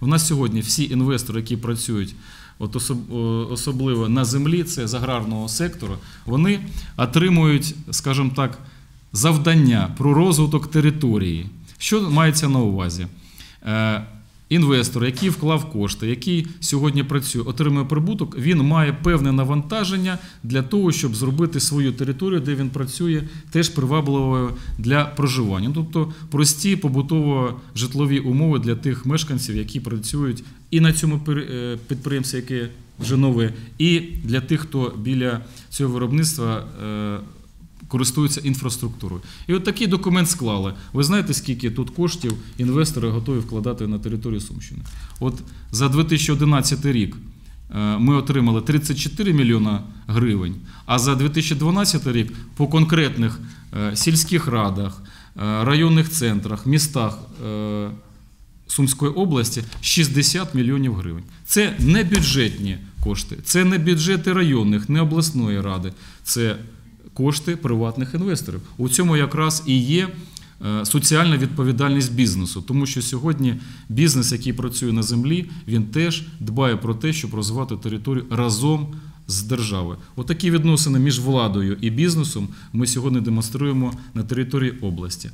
У нас сьогодні всі інвестори, які працюють от особ- особливо на землі, це з аграрного сектору, вони отримують, скажімо так, завдання про розвиток території. Що мається на увазі? Інвестор, який вклав кошти, який сьогодні працює, отримує прибуток, він має певне навантаження для того, щоб зробити свою територію, де він працює, теж привабливою для проживання. Тобто прості побутово-житлові умови для тих мешканців, які працюють і на цьому е, підприємстві, яке вже нове, і для тих, хто біля цього виробництва е, користуються інфраструктурою. І от такий документ склали. Ви знаєте, скільки тут коштів інвестори готові вкладати на територію Сумщини? От за 2011 рік е, ми отримали 34 мільйона гривень, а за 2012 рік по конкретних е, сільських радах, е, районних центрах, містах. Сумської області 60 мільйонів гривень. Це не бюджетні кошти, це не бюджети районних, не обласної ради, це кошти приватних інвесторів. У цьому якраз і є е, соціальна відповідальність бізнесу, тому що сьогодні бізнес, який працює на землі, він теж дбає про те, щоб розвивати територію разом з державою. Отакі відносини між владою і бізнесом ми сьогодні демонструємо на території області.